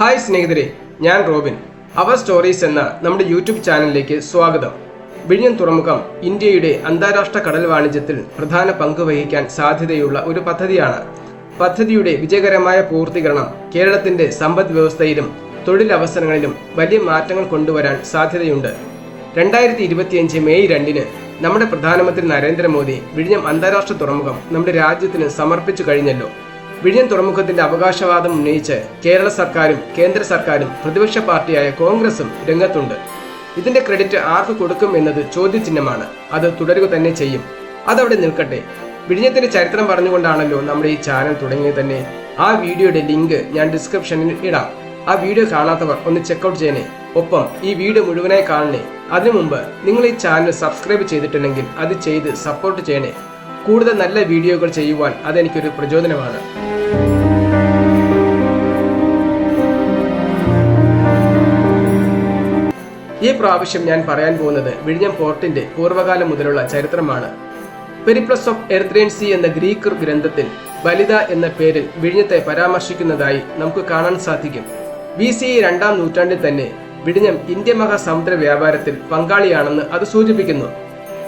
Hi സ്നേഹിതരെ ഞാൻ Robin. അവർ stories എന്ന നമ്മുടെ യൂട്യൂബ് ചാനലിലേക്ക് സ്വാഗതം. വിഴിഞ്ഞം തുറമുഖം ഇന്ത്യയുടെ അന്താരാഷ്ട്ര കടൽ വാണിജ്യത്തിൽ പ്രധാന പങ്ക് വഹിക്കാൻ സാധ്യതയുള്ള ഒരു പദ്ധതിയാണ്. പദ്ധതിയുടെ വിജയകരമായ പൂർത്തീകരണം കേരളത്തിന്റെ സമ്പദ് വ്യവസ്ഥയിലും തൊഴിലവസരങ്ങളിലും വലിയ മാറ്റങ്ങൾ കൊണ്ടുവരാൻ സാധ്യതയുണ്ട്. രണ്ടായിരത്തി ഇരുപത്തിയഞ്ച് മെയ് രണ്ടിന് നമ്മുടെ പ്രധാനമന്ത്രി നരേന്ദ്രമോദി വിഴിഞ്ഞം അന്താരാഷ്ട്ര തുറമുഖം നമ്മുടെ രാജ്യത്തിന് സമർപ്പിച്ചു കഴിഞ്ഞല്ലോ. വിഴിഞ്ഞം തുറമുഖത്തിന്റെ അവകാശവാദം ഉന്നയിച്ച് കേരള സർക്കാരും കേന്ദ്ര സർക്കാരും പ്രതിപക്ഷ പാർട്ടിയായ കോൺഗ്രസും രംഗത്തുണ്ട്. ഇതിന്റെ ക്രെഡിറ്റ് ആർക്ക് കൊടുക്കും എന്നത് ചോദ്യചിഹ്നമാണ്. അത് തുടരുക തന്നെ ചെയ്യും. അതവിടെ നിൽക്കട്ടെ. വിഴിഞ്ഞത്തിന്റെ ചരിത്രം പറഞ്ഞുകൊണ്ടാണല്ലോ നമ്മുടെ ഈ ചാനൽ തുടങ്ങിയത് തന്നെ. ആ വീഡിയോയുടെ ലിങ്ക് ഞാൻ ഡിസ്ക്രിപ്ഷനിൽ ഇടാം. ആ വീഡിയോ കാണാത്തവർ ഒന്ന് ചെക്കൗട്ട് ചെയ്യണേ. ഒപ്പം ഈ വീഡിയോ മുഴുവനായി കാണണേ. അതിനു മുമ്പ് നിങ്ങൾ ഈ ചാനൽ സബ്സ്ക്രൈബ് ചെയ്തിട്ടുണ്ടെങ്കിൽ അത് ചെയ്ത് സപ്പോർട്ട് ചെയ്യണേ. കൂടുതൽ നല്ല വീഡിയോകൾ ചെയ്യുവാൻ അതെനിക്കൊരു പ്രചോദനമാണ്. ഈ പ്രാവശ്യം ഞാൻ പറയാൻ പോകുന്നത് വിഴിഞ്ഞം പോർട്ടിന്റെ പൂർവകാലം മുതലുള്ള ചരിത്രമാണ്. പെരിപ്ലസ് ഓഫ് എർത്രീൻ സി എന്ന ഗ്രീക്ക് ഗ്രന്ഥത്തിൽ ബലിത എന്ന പേരിൽ വിഴിഞ്ഞത്തെ പരാമർശിക്കുന്നതായി നമുക്ക് കാണാൻ സാധിക്കും. ബി സി രണ്ടാം നൂറ്റാണ്ടിൽ തന്നെ വിഴിഞ്ഞം ഇന്ത്യ മഹാസമുദ്ര വ്യാപാരത്തിൽ പങ്കാളിയാണെന്ന് അത് സൂചിപ്പിക്കുന്നു.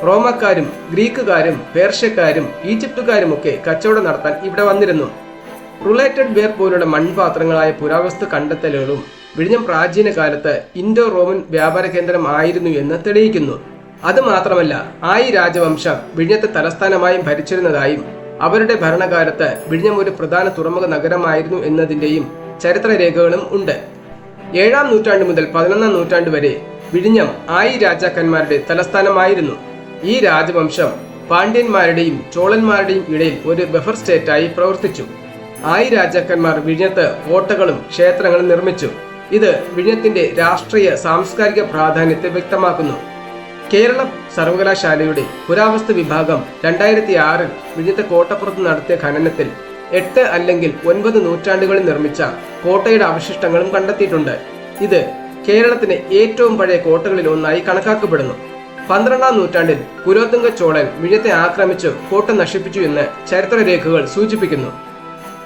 റോമക്കാരും ഗ്രീക്കുകാരും പേർഷ്യക്കാരും ഈജിപ്തുകാരുമൊക്കെ കച്ചവടം നടത്താൻ ഇവിടെ വന്നിരുന്നു. റുലേറ്റഡ് വെയർ പോലുള്ള മൺപാത്രങ്ങളായ പുരാവസ്തു കണ്ടെത്തലുകളും വിഴിഞ്ഞം പ്രാചീന കാലത്ത് ഇൻഡോ റോമൻ വ്യാപാര കേന്ദ്രം ആയിരുന്നു എന്ന് തെളിയിക്കുന്നു. അത് മാത്രമല്ല ആയി രാജവംശം വിഴിഞ്ഞത്തെ തലസ്ഥാനമായും ഭരിച്ചിരുന്നതായും അവരുടെ ഭരണകാലത്ത് വിഴിഞ്ഞം ഒരു പ്രധാന തുറമുഖ നഗരമായിരുന്നു എന്നതിന്റെയും ചരിത്രരേഖകളും ഉണ്ട്. ഏഴാം നൂറ്റാണ്ട് മുതൽ പതിനൊന്നാം നൂറ്റാണ്ട് വരെ വിഴിഞ്ഞം ആയി രാജാക്കന്മാരുടെ തലസ്ഥാനമായിരുന്നു. ഈ രാജവംശം പാണ്ഡ്യന്മാരുടെയും ചോളന്മാരുടെയും ഇടയിൽ ഒരു ബഫർ സ്റ്റേറ്റായി പ്രവർത്തിച്ചു. ആയി രാജാക്കന്മാർ വിഴിഞ്ഞത്ത് കോട്ടകളും ക്ഷേത്രങ്ങളും നിർമ്മിച്ചു. ഇത് വിഴിഞ്ഞത്തിന്റെ രാഷ്ട്രീയ സാംസ്കാരിക പ്രാധാന്യത്തെ വ്യക്തമാക്കുന്നു. കേരള സർവകലാശാലയുടെ പുരാവസ്തു വിഭാഗം രണ്ടായിരത്തി ആറിൽ വിഴിഞ്ഞത്തെ കോട്ടപ്പുറത്ത് നടത്തിയ ഖനനത്തിൽ എട്ട് അല്ലെങ്കിൽ ഒൻപത് നൂറ്റാണ്ടുകളിൽ നിർമ്മിച്ച കോട്ടയുടെ അവശിഷ്ടങ്ങളും കണ്ടെത്തിയിട്ടുണ്ട്. ഇത് കേരളത്തിലെ ഏറ്റവും പഴയ കോട്ടകളിൽ ഒന്നായി കണക്കാക്കപ്പെടുന്നു. പന്ത്രണ്ടാം നൂറ്റാണ്ടിൽ കുലോത്തുംഗ ചോളൻ വിഴയത്തെ ആക്രമിച്ചു കോട്ട നശിപ്പിച്ചു എന്ന് ചരിത്രരേഖകൾ സൂചിപ്പിക്കുന്നു.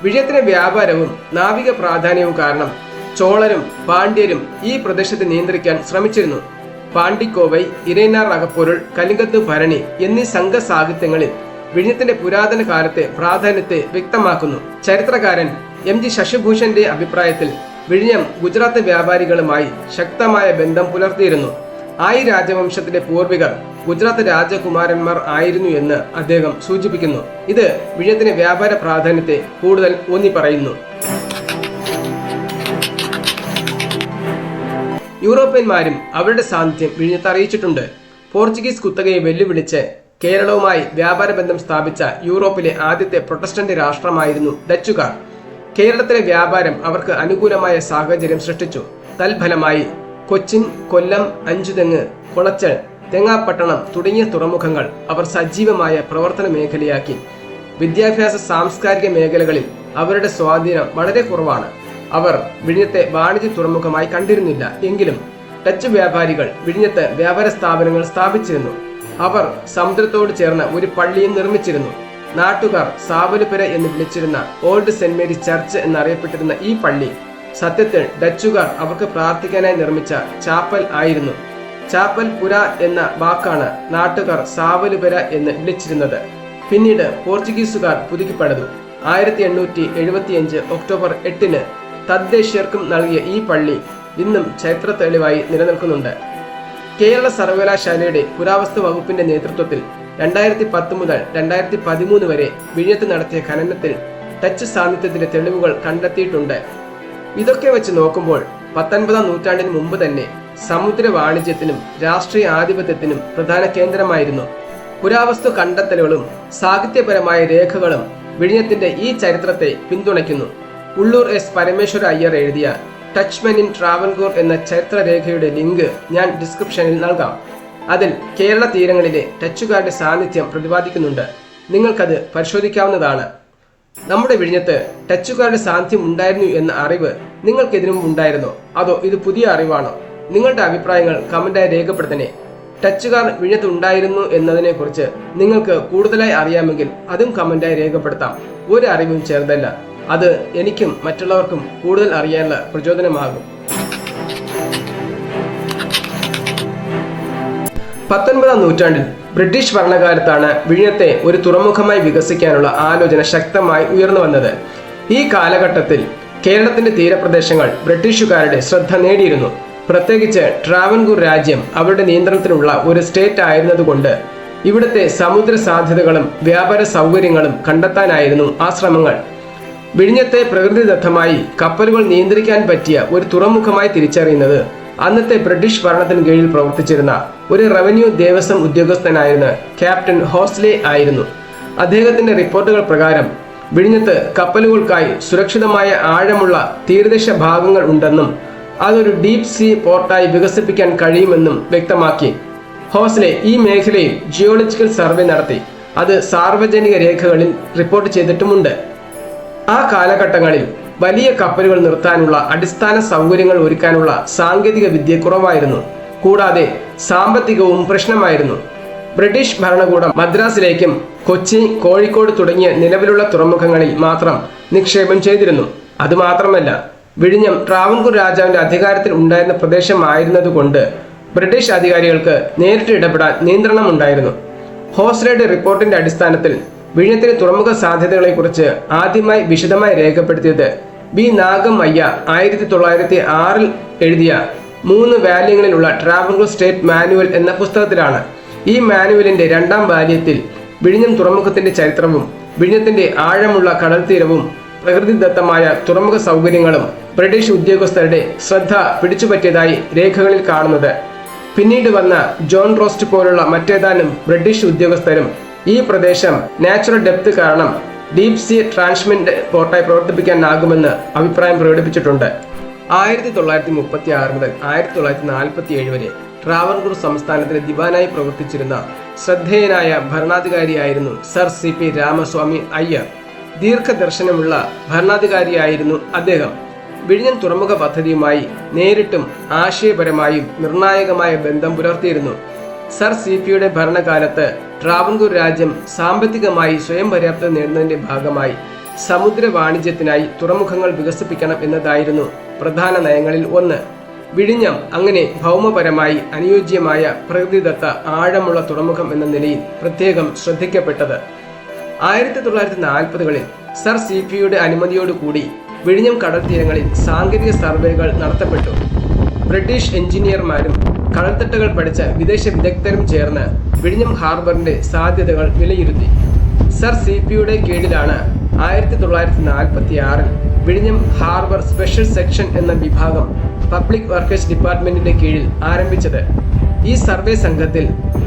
വിഴിഞ്ഞത്തിന്റെ വ്യാപാരവും നാവിക പ്രാധാന്യവും കാരണം ചോളരും പാണ്ഡ്യരും ഈ പ്രദേശത്തെ നിയന്ത്രിക്കാൻ ശ്രമിച്ചിരുന്നു. പാണ്ഡിക്കോവൈ ഇരേനാർ അകപ്പൊരുൾ കലിംഗത്ത് ഭരണി എന്നീ സംഘ സാഹിത്യങ്ങളിൽ വിഴിഞ്ഞത്തിന്റെ പുരാതന കാലത്തെ പ്രാധാന്യത്തെ വ്യക്തമാക്കുന്നു. ചരിത്രകാരൻ എം ജി ശശിഭൂഷന്റെ അഭിപ്രായത്തിൽ വിഴിഞ്ഞം ഗുജറാത്ത് വ്യാപാരികളുമായി ശക്തമായ ബന്ധം പുലർത്തിയിരുന്നു. ആയി രാജവംശത്തിന്റെ പൂർവികർ ഗുജറാത്ത് രാജകുമാരന്മാർ ആയിരുന്നു എന്ന് അദ്ദേഹം സൂചിപ്പിക്കുന്നു. ഇത് വിഴിഞ്ഞത്തിന്റെ വ്യാപാര പ്രാധാന്യത്തെ കൂടുതൽ ഊന്നി പറയുന്നു യൂറോപ്യന്മാരും അവരുടെ സാന്നിധ്യം വിഴിഞ്ഞത്ത് അറിയിച്ചിട്ടുണ്ട്. പോർച്ചുഗീസ് കുത്തകയെ വെല്ലുവിളിച്ച് കേരളവുമായി വ്യാപാര ബന്ധം സ്ഥാപിച്ച യൂറോപ്പിലെ ആദ്യത്തെ പ്രൊട്ടസ്റ്റന്റ് രാഷ്ട്രമായിരുന്നു ഡച്ചുകാർ. കേരളത്തിലെ വ്യാപാരം അവർക്ക് അനുകൂലമായ സാഹചര്യം സൃഷ്ടിച്ചു. തൽഫലമായി കൊച്ചിൻ കൊല്ലം അഞ്ചുതെങ്ങ് കുളച്ചൽ തെങ്ങാപ്പട്ടണം തുടങ്ങിയ തുറമുഖങ്ങൾ അവർ സജീവമായ പ്രവർത്തന മേഖലയാക്കി. വിദ്യാഭ്യാസ സാംസ്കാരിക മേഖലകളിൽ അവരുടെ സ്വാധീനം വളരെ കുറവാണ്. അവർ വിഴിഞ്ഞത്തെ വാണിജ്യ തുറമുഖമായി കണ്ടിരുന്നില്ല. എങ്കിലും ഡച്ച് വ്യാപാരികൾ വിഴിഞ്ഞത്ത് വ്യാപാര സ്ഥാപനങ്ങൾ സ്ഥാപിച്ചിരുന്നു. അവർ സമുദ്രത്തോട് ചേർന്ന ഒരു പള്ളിയും നിർമ്മിച്ചിരുന്നു. നാട്ടുകാർ സാവലുപുര എന്ന് വിളിച്ചിരുന്ന ഓൾഡ് സെന്റ് മേരി ചർച്ച് എന്നറിയപ്പെട്ടിരുന്ന ഈ പള്ളി സത്യത്തിൽ ഡച്ചുകാർ അവർക്ക് പ്രാർത്ഥിക്കാനായി നിർമ്മിച്ച ചാപ്പൽ ആയിരുന്നു. ചാപ്പൽ പുര എന്ന വാക്കാണ് നാട്ടുകാർ സാവലുപുര എന്ന് വിളിച്ചിരുന്നത്. പിന്നീട് പോർച്ചുഗീസുകാർ പുതുക്കിപ്പടുത്തു ആയിരത്തി എണ്ണൂറ്റി എഴുപത്തിയഞ്ച് ഒക്ടോബർ എട്ടിന് തദ്ദേശീയർക്കും നൽകിയ ഈ പള്ളി ഇന്നും ചരിത്ര തെളിവായി നിലനിൽക്കുന്നുണ്ട്. കേരള സർവകലാശാലയുടെ പുരാവസ്തു വകുപ്പിന്റെ നേതൃത്വത്തിൽ രണ്ടായിരത്തി പത്ത് മുതൽ രണ്ടായിരത്തി പതിമൂന്ന് വരെ വിഴിഞ്ഞത്ത് നടത്തിയ ഖനനത്തിൽ ടച്ച് സാന്നിധ്യത്തിന്റെ തെളിവുകൾ കണ്ടെത്തിയിട്ടുണ്ട്. ഇതൊക്കെ വെച്ച് നോക്കുമ്പോൾ പത്തൊൻപതാം നൂറ്റാണ്ടിന് മുമ്പ് തന്നെ സമുദ്ര വാണിജ്യത്തിനും രാഷ്ട്രീയ ആധിപത്യത്തിനും പ്രധാന കേന്ദ്രമായിരുന്നു. പുരാവസ്തു കണ്ടെത്തലുകളും സാഹിത്യപരമായ രേഖകളും വിഴിഞ്ഞത്തിന്റെ ഈ ചരിത്രത്തെ പിന്തുണയ്ക്കുന്നു. ഉള്ളൂർ എസ് പരമേശ്വര അയ്യർ എഴുതിയ ടച്ച്മെൻ ഇൻ ട്രാവൻകൂർ എന്ന ചരിത്രരേഖയുടെ ലിങ്ക് ഞാൻ ഡിസ്ക്രിപ്ഷനിൽ നൽകാം. അതിൽ കേരള തീരങ്ങളിലെ ടച്ചുകാരുടെ സാന്നിധ്യം പ്രതിപാദിക്കുന്നുണ്ട്. നിങ്ങൾക്കത് പരിശോധിക്കാവുന്നതാണ്. നമ്മുടെ വിഴിഞ്ഞത്ത് ടച്ചുകാരുടെ സാന്നിധ്യം ഉണ്ടായിരുന്നു എന്ന അറിവ് നിങ്ങൾക്ക് ഇതിനു ഉണ്ടായിരുന്നോ? അതോ ഇത് പുതിയ അറിവാണോ? നിങ്ങളുടെ അഭിപ്രായങ്ങൾ കമന്റായി രേഖപ്പെടുത്തണേ. ടച്ചുകാർ വിഴിഞ്ഞത്ത് ഉണ്ടായിരുന്നു എന്നതിനെക്കുറിച്ച് നിങ്ങൾക്ക് കൂടുതലായി അറിയാമെങ്കിൽ അതും കമന്റായി രേഖപ്പെടുത്താം. ഒരു അറിവും ചേർന്നല്ല. അത് എനിക്കും മറ്റുള്ളവർക്കും കൂടുതൽ അറിയാനുള്ള പ്രചോദനമാകും. പത്തൊൻപതാം നൂറ്റാണ്ടിൽ ബ്രിട്ടീഷ് ഭരണകാലത്താണ് വിഴിഞ്ഞത്തെ ഒരു തുറമുഖമായി വികസിക്കാനുള്ള ആലോചന ശക്തമായി ഉയർന്നു വന്നത്. ഈ കാലഘട്ടത്തിൽ കേരളത്തിന്റെ തീരപ്രദേശങ്ങൾ ബ്രിട്ടീഷുകാരുടെ ശ്രദ്ധ നേടിയിരുന്നു. പ്രത്യേകിച്ച് ട്രാവൻകൂർ രാജ്യം അവരുടെ നിയന്ത്രണത്തിലുള്ള ഒരു സ്റ്റേറ്റ് ആയിരുന്നതുകൊണ്ട് ഇവിടുത്തെ സമുദ്ര സാധ്യതകളും വ്യാപാര സൗകര്യങ്ങളും കണ്ടെത്താനായിരുന്നു ആ ശ്രമങ്ങൾ വിഴിഞ്ഞത്തെ പ്രകൃതിദത്തമായി കപ്പലുകൾ നിയന്ത്രിക്കാൻ പറ്റിയ ഒരു തുറമുഖമായി തിരിച്ചറിയുന്നത് അന്നത്തെ ബ്രിട്ടീഷ് ഭരണത്തിന് കീഴിൽ പ്രവർത്തിച്ചിരുന്ന ഒരു റവന്യൂ ദേവസ്വം ഉദ്യോഗസ്ഥനായിരുന്ന ക്യാപ്റ്റൻ ഹോസ്ലെ ആയിരുന്നു. അദ്ദേഹത്തിന്റെ റിപ്പോർട്ടുകൾ പ്രകാരം വിഴിഞ്ഞത്ത് കപ്പലുകൾക്കായി സുരക്ഷിതമായ ആഴമുള്ള തീരദേശ ഭാഗങ്ങൾ ഉണ്ടെന്നും അതൊരു ഡീപ് സീ പോർട്ടായി വികസിപ്പിക്കാൻ കഴിയുമെന്നും വ്യക്തമാക്കി. ഹോസ്ലെ ഈ മേഖലയിൽ ജിയോളജിക്കൽ സർവേ നടത്തി. അത് സാർവജനിക രേഖകളിൽ റിപ്പോർട്ട് ചെയ്തിട്ടുമുണ്ട്. ആ കാലഘട്ടങ്ങളിൽ വലിയ കപ്പലുകൾ നിർത്താനുള്ള അടിസ്ഥാന സൗകര്യങ്ങൾ ഒരുക്കാനുള്ള സാങ്കേതിക വിദ്യ കുറവായിരുന്നു. കൂടാതെ സാമ്പത്തികവും പ്രശ്നമായിരുന്നു. ബ്രിട്ടീഷ് ഭരണകൂടം മദ്രാസിലേക്കും കൊച്ചി കോഴിക്കോട് തുടങ്ങിയ നിലവിലുള്ള തുറമുഖങ്ങളിൽ മാത്രം നിക്ഷേപം ചെയ്തിരുന്നു. അതുമാത്രമല്ല വിഴിഞ്ഞം ട്രാവൻകൂർ രാജാവിന്റെ അധികാരത്തിൽ ഉണ്ടായിരുന്ന പ്രദേശമായിരുന്നതുകൊണ്ട് ബ്രിട്ടീഷ് അധികാരികൾക്ക് നേരിട്ട് ഇടപെടാൻ നിയന്ത്രണമുണ്ടായിരുന്നു. ഹോസ്ലയുടെ റിപ്പോർട്ടിന്റെ അടിസ്ഥാനത്തിൽ വിഴിഞ്ഞത്തിന് തുറമുഖ സാധ്യതകളെക്കുറിച്ച് ആദ്യമായി വിശദമായി രേഖപ്പെടുത്തിയത് ബി നാഗമയ്യ ആയിരത്തി തൊള്ളായിരത്തി ആറിൽ എഴുതിയ മൂന്ന് വാല്യങ്ങളിലുള്ള ട്രാവൻകൂർ സ്റ്റേറ്റ് മാനുവൽ എന്ന പുസ്തകത്തിലാണ് ഈ മാനുവലിന്റെ രണ്ടാം വാല്യത്തിൽ വിഴിഞ്ഞം തുറമുഖത്തിന്റെ ചരിത്രവും വിഴിഞ്ഞത്തിന്റെ ആഴമുള്ള കടൽ തീരവും പ്രകൃതിദത്തമായ തുറമുഖ സൗകര്യങ്ങളും ബ്രിട്ടീഷ് ഉദ്യോഗസ്ഥരുടെ ശ്രദ്ധ പിടിച്ചുപറ്റിയതായി രേഖകളിൽ കാണുന്നത്. പിന്നീട് വന്ന ജോൺ റോസ്റ്റ് പോലുള്ള മറ്റേതാനും ബ്രിട്ടീഷ് ഉദ്യോഗസ്ഥരും ഈ പ്രദേശം നാച്ചുറൽ ഡെപ്ത് കാരണം ഡീപ് സീ ട്രാൻസ്മിറ്റ് പോർട്ടായി പ്രവർത്തിപ്പിക്കാനാകുമെന്ന് അഭിപ്രായം പ്രകടിപ്പിച്ചിട്ടുണ്ട്. ആയിരത്തി തൊള്ളായിരത്തി മുപ്പത്തി ആറ് മുതൽ ആയിരത്തി തൊള്ളായിരത്തി നാൽപ്പത്തി ഏഴ് വരെ ട്രാവൻകൂർ സംസ്ഥാനത്തിന് ദിവാനായി പ്രവർത്തിച്ചിരുന്ന ശ്രദ്ധേയനായ ഭരണാധികാരിയായിരുന്നു sir C P Ramaswami Iyer. ദീർഘദർശനമുള്ള ഭരണാധികാരിയായിരുന്നു അദ്ദേഹം. വിഴിഞ്ഞൻ തുറമുഖ പദ്ധതിയുമായി നേരിട്ടും ആശയപരമായും നിർണായകമായ ബന്ധം പുലർത്തിയിരുന്നു. സർ സി പിയുടെ ഭരണകാലത്ത് ട്രാവൻകൂർ രാജ്യം സാമ്പത്തികമായി സ്വയം പര്യാപ്തത നേടുന്നതിന്റെ ഭാഗമായി സമുദ്ര വാണിജ്യത്തിനായി തുറമുഖങ്ങൾ വികസിപ്പിക്കണം എന്നതായിരുന്നു പ്രധാന നയങ്ങളിൽ ഒന്ന്. വിഴിഞ്ഞം അങ്ങനെ ഭൗമപരമായി അനുയോജ്യമായ പ്രകൃതിദത്ത ആഴമുള്ള തുറമുഖം എന്ന നിലയിൽ പ്രത്യേകം ശ്രദ്ധിക്കപ്പെട്ടത്. ആയിരത്തി തൊള്ളായിരത്തി നാൽപ്പതുകളിൽ സർ സി പിയുടെ അനുമതിയോടുകൂടി വിഴിഞ്ഞം കടൽ തീരങ്ങളിൽ സാങ്കേതിക സർവേകൾ നടത്തപ്പെട്ടു. ബ്രിട്ടീഷ് എഞ്ചിനീയർമാരും കടൽത്തട്ടുകൾ പഠിച്ച വിദേശ വിദഗ്ധരും ചേർന്ന് വിഴിഞ്ഞം ഹാർബറിന്റെ സാധ്യതകൾ വിലയിരുത്തി. സർ സി പിയുടെ കീഴിലാണ് ആയിരത്തി തൊള്ളായിരത്തി നാൽപ്പത്തി ആറിൽ വിഴിഞ്ഞം ഹാർബർ സ്പെഷ്യൽ സെക്ഷൻ എന്ന വിഭാഗം പബ്ലിക് വർക്കേഴ്സ് ഡിപ്പാർട്ട്മെന്റിന്റെ കീഴിൽ ആരംഭിച്ചത്. ഈ സർവേ സംഘത്തിൽ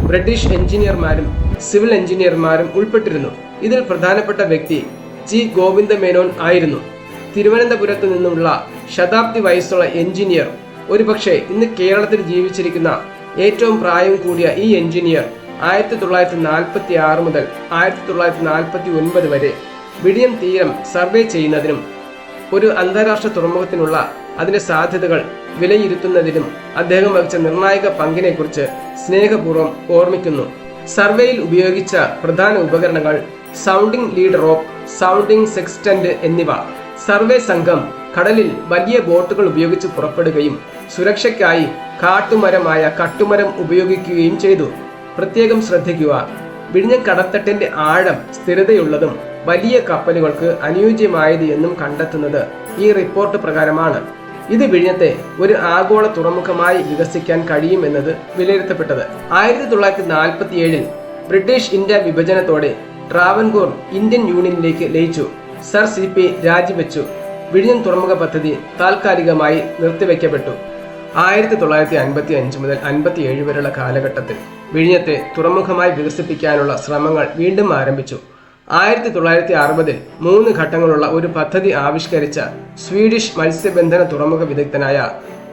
ബ്രിട്ടീഷ് എഞ്ചിനീയർമാരും സിവിൽ എഞ്ചിനീയർമാരും ഉൾപ്പെട്ടിരുന്നു. ഇതിൽ പ്രധാനപ്പെട്ട വ്യക്തി ജി ഗോവിന്ദ മേനോൻ ആയിരുന്നു. തിരുവനന്തപുരത്ത് നിന്നുള്ള ശതാബ്ദി വയസ്സുള്ള എഞ്ചിനീയർ ഒരുപക്ഷെ ഇന്ന് കേരളത്തിൽ ജീവിച്ചിരിക്കുന്ന ഏറ്റവും പ്രായം കൂടിയ ഈ എഞ്ചിനീയർ ആയിരത്തി തൊള്ളായിരത്തി നാൽപ്പത്തി ആറ് മുതൽ ആയിരത്തി തൊള്ളായിരത്തി നാൽപ്പത്തി ഒൻപത് വരെ വിഴിയം തീരം സർവേ ചെയ്യുന്നതിനും ഒരു അന്താരാഷ്ട്ര തുറമുഖത്തിനുള്ള അതിന്റെ സാധ്യതകൾ വിലയിരുത്തുന്നതിനും അദ്ദേഹം വഹിച്ച നിർണായക പങ്കിനെക്കുറിച്ച് സ്നേഹപൂർവം ഓർമ്മിക്കുന്നു. സർവേയിൽ ഉപയോഗിച്ച പ്രധാന ഉപകരണങ്ങൾ sounding lead rope sounding sextant എന്നിവ. സർവേ സംഘം കടലിൽ വലിയ ബോട്ടുകൾ ഉപയോഗിച്ച് പുറപ്പെടുകയും സുരക്ഷയ്ക്കായി കാട്ടുമരമായ കട്ടുമരം ഉപയോഗിക്കുകയും ചെയ്തു. പ്രത്യേകം ശ്രദ്ധിക്കുക വിഴിഞ്ഞം കടത്തട്ടിന്റെ ആഴം സ്ഥിരതയുള്ളതും വലിയ കപ്പലുകൾക്ക് അനുയോജ്യമായത് എന്നും കണ്ടെത്തുന്നത് ഈ റിപ്പോർട്ട് പ്രകാരമാണ്. ഇത് വിഴിഞ്ഞത്തെ ഒരു ആഗോള തുറമുഖമായി വികസിക്കാൻ കഴിയുമെന്നത് വിലയിരുത്തപ്പെട്ടത്. ആയിരത്തി തൊള്ളായിരത്തി നാൽപ്പത്തി ഏഴിൽ ബ്രിട്ടീഷ് ഇന്ത്യ വിഭജനത്തോടെ ട്രാവൻകൂർ ഇന്ത്യൻ യൂണിയനിലേക്ക് ലയിച്ചു. സർ സി പി രാജിവെച്ചു. വിഴിഞ്ഞം തുറമുഖ പദ്ധതി താൽക്കാലികമായി നിർത്തിവെക്കപ്പെട്ടു. ആയിരത്തി തൊള്ളായിരത്തി അൻപത്തി അഞ്ച് മുതൽ അൻപത്തി ഏഴ് വരെയുള്ള കാലഘട്ടത്തിൽ വിഴിഞ്ഞത്തെ തുറമുഖമായി വികസിപ്പിക്കാനുള്ള ശ്രമങ്ങൾ വീണ്ടും ആരംഭിച്ചു. ആയിരത്തി തൊള്ളായിരത്തി അറുപതിൽ മൂന്ന് ഘട്ടങ്ങളുള്ള ഒരു പദ്ധതി ആവിഷ്കരിച്ച സ്വീഡിഷ് മത്സ്യബന്ധന തുറമുഖ വിദഗ്ധനായ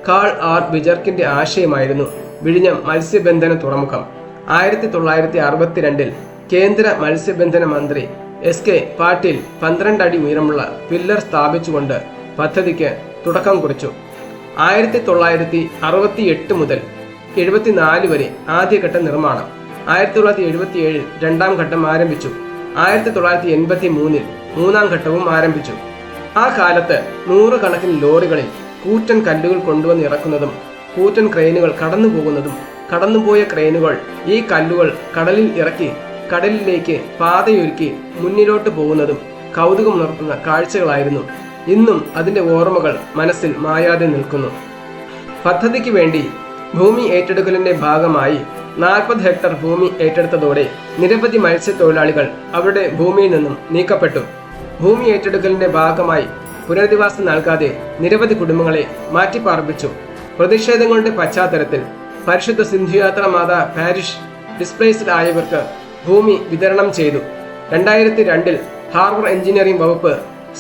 കാൾ ആർ ബിജർക്കിന്റെ ആശയമായിരുന്നു വിഴിഞ്ഞം മത്സ്യബന്ധന തുറമുഖം. ആയിരത്തി തൊള്ളായിരത്തി അറുപത്തിരണ്ടിൽ കേന്ദ്ര മത്സ്യബന്ധന മന്ത്രി എസ് കെ പാട്ടീൽ പന്ത്രണ്ട് അടി ഉയരമുള്ള പില്ലർ സ്ഥാപിച്ചുകൊണ്ട് പദ്ധതിക്ക് തുടക്കം കുറിച്ചു. ആയിരത്തി തൊള്ളായിരത്തി അറുപത്തി എട്ട് മുതൽ എഴുപത്തിനാല് വരെ ആദ്യഘട്ട നിർമ്മാണം. ആയിരത്തി തൊള്ളായിരത്തി എഴുപത്തി ഏഴിൽ രണ്ടാം ഘട്ടം ആരംഭിച്ചു. ആയിരത്തി തൊള്ളായിരത്തി എൺപത്തി മൂന്നിൽ മൂന്നാം ഘട്ടവും ആരംഭിച്ചു. ആ കാലത്ത് നൂറുകണക്കിന് ലോറികളിൽ കൂറ്റൻ കല്ലുകൾ കൊണ്ടുവന്ന് ഇറക്കുന്നതും കൂറ്റൻ ക്രെയിനുകൾ കടന്നു പോകുന്നതും കടന്നുപോയ ക്രെയിനുകൾ ഈ കല്ലുകൾ കടലിൽ ഇറക്കി കടലിലേക്ക് പാതയൊരുക്കി മുന്നിലോട്ട് പോകുന്നതും കൗതുകമുണർത്തുന്ന കാഴ്ചകളായിരുന്നു ഇന്നും അതിന്റെ ഓർമ്മകൾ മനസ്സിൽ മായാതെ നിൽക്കുന്നു. പദ്ധതിക്ക് വേണ്ടി ഭൂമി ഏറ്റെടുക്കലിന്റെ ഭാഗമായി നാൽപ്പത് ഹെക്ടർ ഭൂമി ഏറ്റെടുത്തതോടെ നിരവധി മത്സ്യത്തൊഴിലാളികൾ അവരുടെ ഭൂമിയിൽ നിന്നും നീക്കപ്പെട്ടു. ഭൂമി ഏറ്റെടുക്കലിന്റെ ഭാഗമായി പുനരധിവാസം നൽകാതെ നിരവധി കുടുംബങ്ങളെ മാറ്റിപ്പാർപ്പിച്ചു. പ്രതിഷേധങ്ങളുടെ പശ്ചാത്തലത്തിൽ പരിശുദ്ധ സിന്ധുയാത്ര മാതാ പാരിഷ് ഡിസ്പ്ലേസ്ഡ് ആയവർക്ക് ഭൂമി വിതരണം ചെയ്തു. രണ്ടായിരത്തി രണ്ടിൽ ഹാർബർ എഞ്ചിനീയറിംഗ് വകുപ്പ്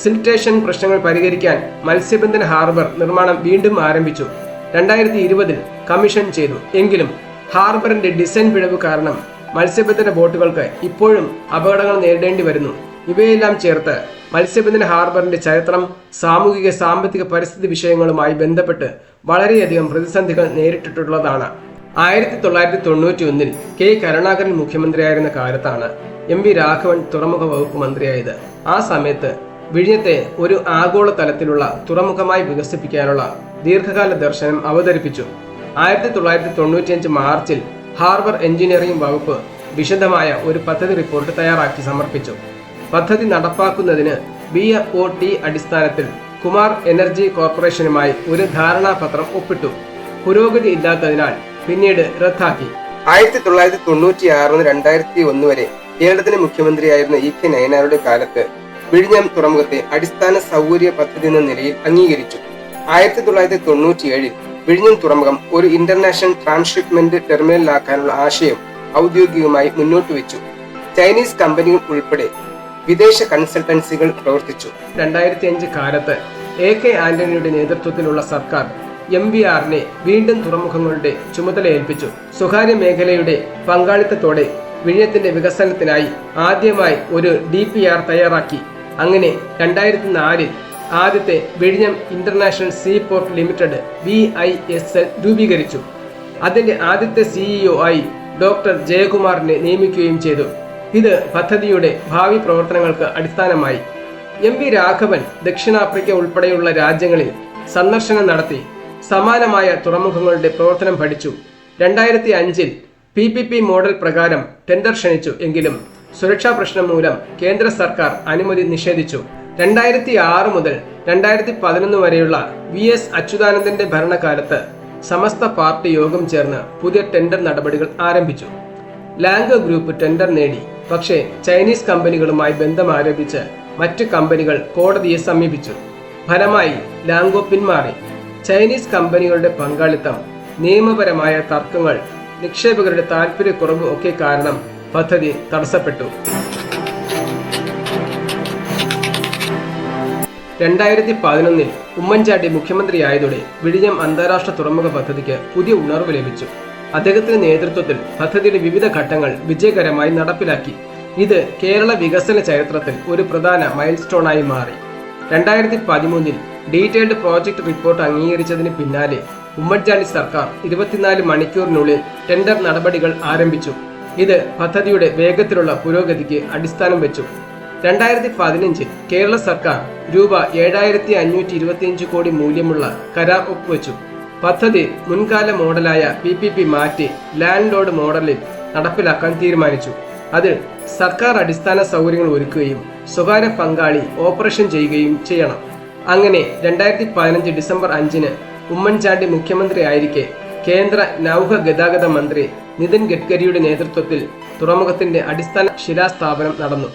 സിൽറ്റേഷൻ പ്രശ്നങ്ങൾ പരിഹരിക്കാൻ മത്സ്യബന്ധന ഹാർബർ നിർമ്മാണം വീണ്ടും ആരംഭിച്ചു. രണ്ടായിരത്തി ഇരുപതിൽ കമ്മീഷൻ ചെയ്തു. എങ്കിലും ഹാർബറിന്റെ ഡിസൈൻ പിഴവ് കാരണം മത്സ്യബന്ധന ബോട്ടുകൾക്ക് ഇപ്പോഴും അപകടങ്ങൾ നേരിടേണ്ടി വരുന്നു. ഇവയെല്ലാം ചേർത്ത് മത്സ്യബന്ധന ഹാർബറിന്റെ ചരിത്രം സാമൂഹിക സാമ്പത്തിക പരിസ്ഥിതി വിഷയങ്ങളുമായി ബന്ധപ്പെട്ട് വളരെയധികം പ്രതിസന്ധികൾ നേരിട്ടിട്ടുള്ളതാണ്. ആയിരത്തി തൊള്ളായിരത്തി തൊണ്ണൂറ്റി ഒന്നിൽ കെ. കരുണാകരൻ മുഖ്യമന്ത്രിയായിരുന്ന കാലത്താണ് എം. വി. രാഘവൻ തുറമുഖ വകുപ്പ് മന്ത്രിയായത്. ആ സമയത്ത് വിഴിഞ്ഞത്തെ ഒരു ആഗോള തലത്തിലുള്ള തുറമുഖമായി വികസിപ്പിക്കാനുള്ള ദീർഘകാല ദർശനം അവതരിപ്പിച്ചു. ആയിരത്തി തൊള്ളായിരത്തി തൊണ്ണൂറ്റിയഞ്ച് മാർച്ചിൽ ഹാർബർ എഞ്ചിനീയറിംഗ് വകുപ്പ് വിശദമായ ഒരു പദ്ധതി റിപ്പോർട്ട് തയ്യാറാക്കി സമർപ്പിച്ചു. പദ്ധതി നടപ്പാക്കുന്നതിന് ബി ഒ ടി അടിസ്ഥാനത്തിൽ കുമാർ എനർജി കോർപ്പറേഷനുമായി ഒരു ധാരണാപത്രം ഒപ്പിട്ടു. പുരോഗതി ഇല്ലാത്തതിനാൽ പിന്നീട് റദ്ദാക്കി. ആയിരത്തി തൊള്ളായിരത്തി തൊണ്ണൂറ്റി ആറ് രണ്ടായിരത്തി ഒന്ന് വരെ കേരളത്തിന്റെ മുഖ്യമന്ത്രിയായിരുന്ന ഇ കെ നയനാരുടെ കാലത്ത് വിഴിഞ്ഞം തുറമുഖത്തെ അടിസ്ഥാന സൗകര്യ പദ്ധതി എന്ന നിലയിൽ അംഗീകരിച്ചു. ആയിരത്തി തൊള്ളായിരത്തി തൊണ്ണൂറ്റിയേഴിൽ വിഴിഞ്ഞം തുറമുഖം ഒരു ഇന്റർനാഷണൽ ട്രാൻസ്ഷിപ്മെന്റ് ടെർമിനലാക്കാനുള്ള ആശയം ഔദ്യോഗികമായി മുന്നോട്ട് വെച്ചു. ചൈനീസ് കമ്പനികൾ ഉൾപ്പെടെ വിദേശ കൺസൾട്ടൻസികൾ പ്രവർത്തിച്ചു. രണ്ടായിരത്തി അഞ്ച് കാലത്ത് എ കെ ആന്റണിയുടെ നേതൃത്വത്തിലുള്ള സർക്കാർ എം വി ആറിനെ വീണ്ടും തുറമുഖങ്ങളുടെ ചുമതല ഏൽപ്പിച്ചു സ്വകാര്യ മേഖലയുടെ പങ്കാളിത്തത്തോടെ വിഴിഞ്ഞത്തിന്റെ വികസനത്തിനായി ആദ്യമായി ഒരു ഡി തയ്യാറാക്കി. അങ്ങനെ രണ്ടായിരത്തി നാലിൽ ആദ്യത്തെ വെടിഞ്ഞം international sea port limited V I S L രൂപീകരിച്ചു. അതിന്റെ ആദ്യത്തെ സിഇഒ ആയി ഡോക്ടർ ജയകുമാറിനെ നിയമിക്കുകയും ചെയ്തു. ഇത് പദ്ധതിയുടെ ഭാവി പ്രവർത്തനങ്ങൾക്ക് അടിസ്ഥാനമായി. എം വി രാഘവൻ ദക്ഷിണാഫ്രിക്ക ഉൾപ്പെടെയുള്ള രാജ്യങ്ങളിൽ സന്ദർശനം നടത്തി സമാനമായ തുറമുഖങ്ങളുടെ പ്രവർത്തനം പഠിച്ചു. രണ്ടായിരത്തി അഞ്ചിൽ പി പി പി മോഡൽ പ്രകാരം ടെൻഡർ ക്ഷണിച്ചു എങ്കിലും സുരക്ഷാ പ്രശ്നം മൂലം കേന്ദ്ര സർക്കാർ അനുമതി നിഷേധിച്ചു. രണ്ടായിരത്തി ആറ് മുതൽ രണ്ടായിരത്തി പതിനൊന്ന് വരെയുള്ള വി എസ് അച്യുതാനന്ദന്റെ ഭരണകാലത്ത് സമസ്ത പാർട്ടി യോഗം ചേർന്ന് പുതിയ ടെൻഡർ നടപടികൾ ആരംഭിച്ചു. ലാംഗോ ഗ്രൂപ്പ് ടെൻഡർ നേടി. പക്ഷേ ചൈനീസ് കമ്പനികളുമായി ബന്ധം ആരോപിച്ച് മറ്റ് കമ്പനികൾ കോടതിയെ സമീപിച്ചു. ഫലമായി ലാംഗോ പിന്മാറി. ചൈനീസ് കമ്പനികളുടെ പങ്കാളിത്തം നിയമപരമായ തർക്കങ്ങൾ നിക്ഷേപകരുടെ താൽപ്പര്യക്കുറവ് ഒക്കെ കാരണം പദ്ധതി തടസ്സപ്പെട്ടു. രണ്ടായിരത്തി പതിനൊന്നിൽ ഉമ്മൻചാണ്ടി മുഖ്യമന്ത്രിയായതോടെ വിഴിഞ്ഞം അന്താരാഷ്ട്ര തുറമുഖ പദ്ധതിക്ക് പുതിയ ഉണർവ് ലഭിച്ചു. അദ്ദേഹത്തിന്റെ നേതൃത്വത്തിൽ പദ്ധതിയുടെ വിവിധ ഘട്ടങ്ങൾ വിജയകരമായി നടപ്പിലാക്കി. ഇത് കേരള വികസന ചരിത്രത്തിൽ ഒരു പ്രധാന മൈൽ സ്റ്റോണായി മാറി. രണ്ടായിരത്തി പതിമൂന്നിൽ ഡീറ്റെയിൽഡ് പ്രോജക്ട് റിപ്പോർട്ട് അംഗീകരിച്ചതിന് പിന്നാലെ ഉമ്മൻചാണ്ടി സർക്കാർ ഇരുപത്തിനാല് മണിക്കൂറിനുള്ളിൽ ടെൻഡർ നടപടികൾ ആരംഭിച്ചു. ഇത് പദ്ധതിയുടെ വേഗത്തിലുള്ള പുരോഗതിക്ക് അടിസ്ഥാനം വെച്ചു. രണ്ടായിരത്തി പതിനഞ്ചിൽ കേരള സർക്കാർ രൂപ ഏഴായിരത്തി അഞ്ഞൂറ്റി ഇരുപത്തിയഞ്ച് കോടി മൂല്യമുള്ള കരാർ ഒപ്പുവെച്ചു. പദ്ധതി മുൻകാല മോഡലായ പി പി പി മാറ്റി ലാൻഡ് ലോഡ് മോഡലിൽ നടപ്പിലാക്കാൻ തീരുമാനിച്ചു. അതിൽ സർക്കാർ അടിസ്ഥാന സൗകര്യങ്ങൾ ഒരുക്കുകയും സ്വകാര്യ പങ്കാളി ഓപ്പറേഷൻ ചെയ്യുകയും ചെയ്യണം. അങ്ങനെ രണ്ടായിരത്തി പതിനഞ്ച് ഡിസംബർ അഞ്ചിന് ഉമ്മൻചാണ്ടി മുഖ്യമന്ത്രിയായിരിക്കെ കേന്ദ്ര നൗക ഗതാഗത മന്ത്രി നിതിൻ ഗഡ്കരിയുടെ നേതൃത്വത്തിൽ തുറമുഖത്തിന്റെ അടിസ്ഥാന ശിലാസ്ഥാപനം നടന്നു.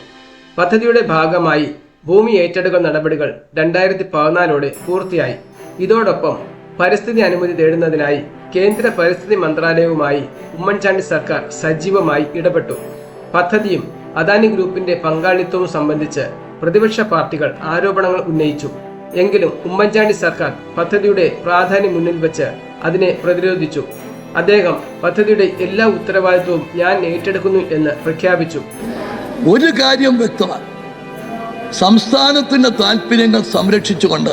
പദ്ധതിയുടെ ഭാഗമായി ഭൂമി ഏറ്റെടുക്കൽ നടപടികൾ രണ്ടായിരത്തി പതിനാലോടെ പൂർത്തിയായി. ഇതോടൊപ്പം പരിസ്ഥിതി അനുമതി തേടുന്നതിനായി കേന്ദ്ര പരിസ്ഥിതി മന്ത്രാലയവുമായി ഉമ്മൻചാണ്ടി സർക്കാർ സജീവമായി ഇടപെട്ടു. പദ്ധതിയും അദാനി ഗ്രൂപ്പിന്റെ പങ്കാളിത്തവും സംബന്ധിച്ച് പ്രതിപക്ഷ പാർട്ടികൾ ആരോപണങ്ങൾ ഉന്നയിച്ചു. എങ്കിലും ഉമ്മൻചാണ്ടി സർക്കാർ പദ്ധതിയുടെ പ്രാധാന്യം മുന്നിൽ വെച്ച് അതിനെ പ്രതിരോധിച്ചു. അദ്ദേഹം പദ്ധതിയുടെ എല്ലാ ഉത്തരവാദിത്വവും ഞാൻ ഏറ്റെടുക്കുന്നു എന്ന് പ്രഖ്യാപിച്ചു. ഒരു കാര്യം വ്യക്തമാണ്. സംസ്ഥാനത്തിന്റെ താല്പര്യങ്ങൾ സംരക്ഷിച്ചുകൊണ്ട്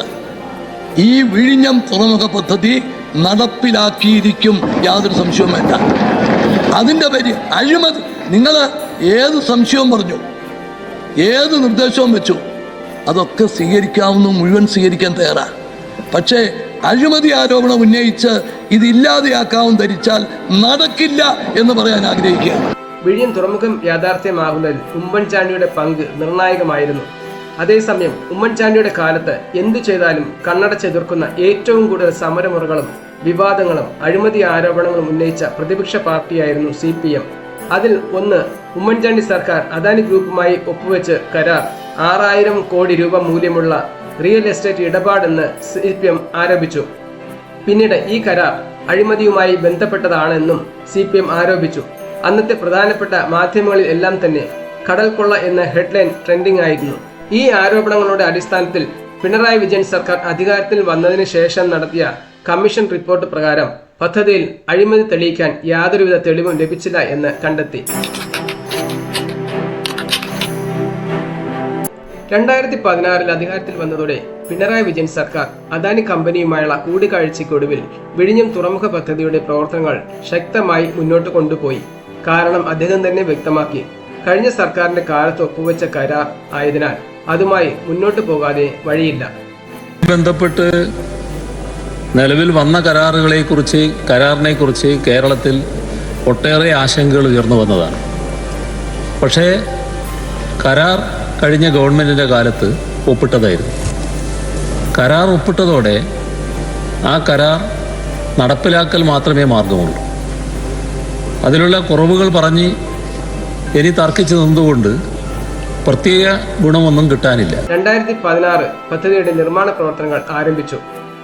ഈ വിഴിഞ്ഞം തുറമുഖ പദ്ധതി നടപ്പിലാക്കിയിരിക്കും യാതൊരു സംശയവും വേണ്ട. അതിന്റെ പേര് അഴിമതി. നിങ്ങൾ ഏത് സംശയവും പറഞ്ഞു ഏത് നിർദ്ദേശവും വെച്ചു അതൊക്കെ സ്വീകരിക്കാവുന്ന മുഴുവൻ സ്വീകരിക്കാൻ തയ്യാറാണ് പക്ഷേ അഴിമതി ആരോപണം ഉന്നയിച്ച് ഇതില്ലാതെയാക്കാവും ധരിച്ചാൽ നടക്കില്ല എന്ന് പറയാൻ ആഗ്രഹിക്കുകയാണ്. വിഴിയൻ തുറമുഖം യാഥാർത്ഥ്യമാകുന്നതിൽ ഉമ്മൻചാണ്ടിയുടെ പങ്ക് നിർണായകമായിരുന്നു. അതേസമയം ഉമ്മൻചാണ്ടിയുടെ കാലത്ത് എന്തു ചെയ്താലും കണ്ണടച്ചെതിർക്കുന്ന ഏറ്റവും കൂടുതൽ സമരമുറകളും വിവാദങ്ങളും അഴിമതി ആരോപണങ്ങളും ഉന്നയിച്ച പ്രതിപക്ഷ പാർട്ടിയായിരുന്നു സി അതിൽ ഒന്ന് ഉമ്മൻചാണ്ടി സർക്കാർ അദാനി ഗ്രൂപ്പുമായി ഒപ്പുവെച്ച് കരാർ. ആറായിരം കോടി രൂപ മൂല്യമുള്ള റിയൽ എസ്റ്റേറ്റ് ഇടപാടെന്ന് സി പി എം ആരോപിച്ചു. പിന്നീട് ഈ കരാർ അഴിമതിയുമായി ബന്ധപ്പെട്ടതാണെന്നും സി പി എം ആരോപിച്ചു. അന്നത്തെ പ്രധാനപ്പെട്ട മാധ്യമങ്ങളിൽ എല്ലാം തന്നെ കടൽക്കൊള്ള കൊള്ള എന്ന ഹെഡ്ലൈൻ ട്രെൻഡിംഗ് ആയിരുന്നു. ഈ ആരോപണങ്ങളുടെ അടിസ്ഥാനത്തിൽ പിണറായി വിജയൻ സർക്കാർ അധികാരത്തിൽ വന്നതിന് ശേഷം നടത്തിയ കമ്മീഷൻ റിപ്പോർട്ട് പ്രകാരം പദ്ധതിയിൽ അഴിമതി തെളിയിക്കാൻ യാതൊരുവിധ തെളിവും ലഭിച്ചില്ല എന്ന് കണ്ടെത്തി. രണ്ടായിരത്തി പതിനാറിൽ അധികാരത്തിൽ വന്നതോടെ പിണറായി വിജയൻ സർക്കാർ അദാനി കമ്പനിയുമായുള്ള കൂടിക്കാഴ്ചയ്ക്കൊടുവിൽ വിഴിഞ്ഞം തുറമുഖ പദ്ധതിയുടെ പ്രവർത്തനങ്ങൾ ശക്തമായി മുന്നോട്ട് കൊണ്ടുപോയി. കാരണം അദ്ദേഹം തന്നെ വ്യക്തമാക്കി കഴിഞ്ഞ സർക്കാരിന്റെ കാലത്ത് ഒപ്പുവെച്ച കരാർ ആയതിനാൽ അതുമായി മുന്നോട്ട് പോകാതെ വഴിയില്ല. ബന്ധപ്പെട്ട് നിലവിൽ വന്ന കരാറുകളെ കുറിച്ച് കരാറിനെ കുറിച്ച് കേരളത്തിൽ ഒട്ടേറെ ആശങ്കകൾ ഉയർന്നു വന്നതാണ്. പക്ഷേ കരാർ കഴിഞ്ഞ ഗവൺമെന്റിന്റെ കാലത്ത് ഒപ്പിട്ടതായിരുന്നു. കരാർ ഒപ്പിട്ടതോടെ ആ കരാർ നടപ്പിലാക്കൽ മാത്രമേ മാർഗമുള്ളൂ. അതിലുള്ള കുറവുകൾ പറഞ്ഞ് ഇനി തർക്കിച്ച് നിന്നുകൊണ്ട് പ്രത്യേക ഗുണമൊന്നും കിട്ടാനില്ല. രണ്ടായിരത്തി പതിനാറ് പദ്ധതിയുടെ നിർമ്മാണ പ്രവർത്തനങ്ങൾ ആരംഭിച്ചു.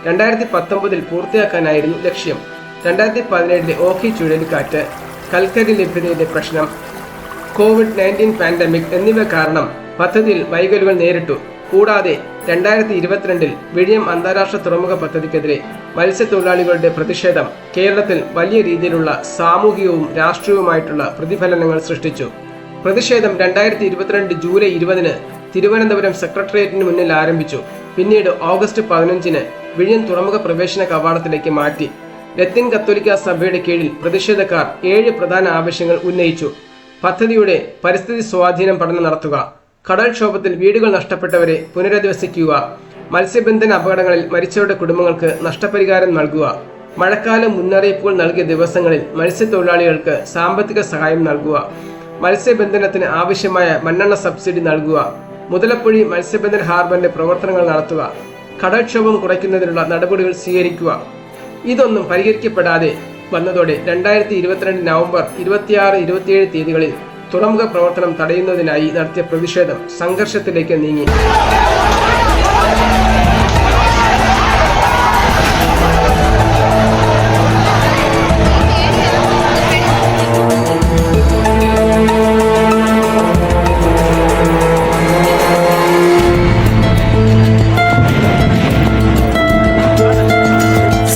രണ്ടായിരത്തി പത്തൊമ്പതിൽ പൂർത്തിയാക്കാനായിരുന്നു ലക്ഷ്യം. രണ്ടായിരത്തി പതിനേഴിലെ ഓഖി ചുഴലിക്കാറ്റ് കൽക്കരി ലഭ്യതയിലെ പ്രശ്നം കോവിഡ് നയന്റീൻ പാൻഡമിക് എന്നിവ കാരണം പദ്ധതിയിൽ വൈകലുകൾ നേരിട്ടു. കൂടാതെ രണ്ടായിരത്തി ഇരുപത്തിരണ്ടിൽ വിഴിയം അന്താരാഷ്ട്ര തുറമുഖ പദ്ധതിക്കെതിരെ മത്സ്യത്തൊഴിലാളികളുടെ പ്രതിഷേധം കേരളത്തിൽ വലിയ രീതിയിലുള്ള സാമൂഹികവും രാഷ്ട്രീയവുമായിട്ടുള്ള പ്രതിഫലനങ്ങൾ സൃഷ്ടിച്ചു. പ്രതിഷേധം രണ്ടായിരത്തി ഇരുപത്തിരണ്ട് ജൂലൈ ഇരുപതിന് തിരുവനന്തപുരം സെക്രട്ടേറിയറ്റിന് മുന്നിൽ ആരംഭിച്ചു. പിന്നീട് ഓഗസ്റ്റ് പതിനഞ്ചിന് വിഴിയം തുറമുഖ പ്രവേശന കവാടത്തിലേക്ക് മാറ്റി. ലത്തിൻ കത്തോലിക്ക സഭയുടെ കീഴിൽ പ്രതിഷേധക്കാർ ഏഴ് പ്രധാന ആവശ്യങ്ങൾ ഉന്നയിച്ചു. പദ്ധതിയുടെ പരിസ്ഥിതി സ്വാധീനം പഠനം നടത്തുക. കടൽക്ഷോഭത്തിൽ വീടുകൾ നഷ്ടപ്പെട്ടവരെ പുനരധിവസിക്കുക മത്സ്യബന്ധന അപകടങ്ങളിൽ മരിച്ചവരുടെ കുടുംബങ്ങൾക്ക് നഷ്ടപരിഹാരം നൽകുക മഴക്കാല മുന്നറിയിപ്പുകൾ നൽകിയ ദിവസങ്ങളിൽ മത്സ്യത്തൊഴിലാളികൾക്ക് സാമ്പത്തിക സഹായം നൽകുക മത്സ്യബന്ധനത്തിന് ആവശ്യമായ മണ്ണെണ്ണ സബ്സിഡി നൽകുക മുതലപ്പുഴി മത്സ്യബന്ധന ഹാർബറിന്റെ പ്രവർത്തനങ്ങൾ നടത്തുക കടൽക്ഷോഭം കുറയ്ക്കുന്നതിനുള്ള നടപടികൾ സ്വീകരിക്കുക. ഇതൊന്നും പരിഹരിക്കപ്പെടാതെ വന്നതോടെ രണ്ടായിരത്തി ഇരുപത്തിരണ്ട് നവംബർ ഇരുപത്തിയാറ് ഇരുപത്തിയേഴ് തീയതികളിൽ തുറമുഖ പ്രവർത്തനം തടയുന്നതിനായി നടത്തിയ പ്രതിഷേധം സംഘർഷത്തിലേക്ക് നീങ്ങി.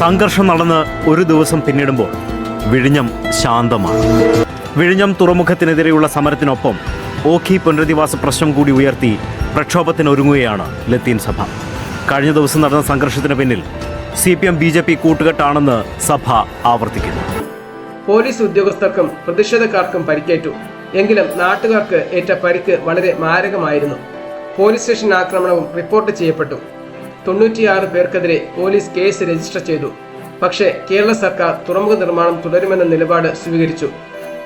സംഘർഷം നടന്ന് ഒരു ദിവസം പിന്നിടുമ്പോൾ വിഴിഞ്ഞം ശാന്തമാണ്. വിഴിഞ്ഞം തുറമുഖത്തിനെതിരെയുള്ള സമരത്തിനൊപ്പം ഓഖി പുനരധിവാസ പ്രശ്നം കൂടി ഉയർത്തി പ്രക്ഷോഭത്തിനൊരുങ്ങുകയാണ് ലത്തീൻ സഭ. കഴിഞ്ഞ ദിവസം നടന്ന സംഘർഷത്തിന് പിന്നിൽ C P M B J P കൂട്ടുകെട്ടാണെന്ന് സഭ ആവർത്തിക്കുന്നു. പോലീസ് ഉദ്യോഗസ്ഥർക്കും പ്രതിഷേധക്കാർക്കും പരിക്കേറ്റു. എങ്കിലും നാട്ടുകാർക്ക് ഏറ്റ പരിക്ക് വളരെ മാരകമായിരുന്നു. പോലീസ് സ്റ്റേഷൻ ആക്രമണവും റിപ്പോർട്ട് ചെയ്യപ്പെട്ടു. തൊണ്ണൂറ്റിയാറ് പേർക്കെതിരെ പോലീസ് കേസ് രജിസ്റ്റർ ചെയ്തു. പക്ഷേ കേരള സർക്കാർ തുറമുഖ നിർമ്മാണം തുടരുമെന്ന നിലപാട് സ്വീകരിച്ചു.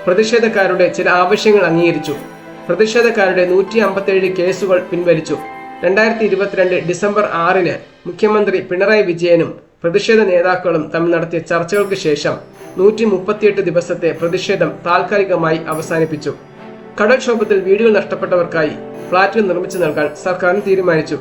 പ്രതിഷേധക്കാരുടെ ചില ആവശ്യങ്ങൾ അംഗീകരിച്ചു. പ്രതിഷേധക്കാരുടെ നൂറ്റി അമ്പത്തേഴ് കേസുകൾ പിൻവലിച്ചു. രണ്ടായിരത്തി ഇരുപത്തിരണ്ട് ഡിസംബർ ആറിന് മുഖ്യമന്ത്രി പിണറായി വിജയനും പ്രതിഷേധ നേതാക്കളും തമ്മിൽ നടത്തിയ ചർച്ചകൾക്ക് ശേഷം നൂറ്റി മുപ്പത്തിയെട്ട് ദിവസത്തെ പ്രതിഷേധം താൽക്കാലികമായി അവസാനിപ്പിച്ചു. കടൽക്ഷോഭത്തിൽ വീടുകൾ നഷ്ടപ്പെട്ടവർക്കായി ഫ്ളാറ്റുകൾ നിർമ്മിച്ചു നൽകാൻ സർക്കാരിന് തീരുമാനിച്ചു.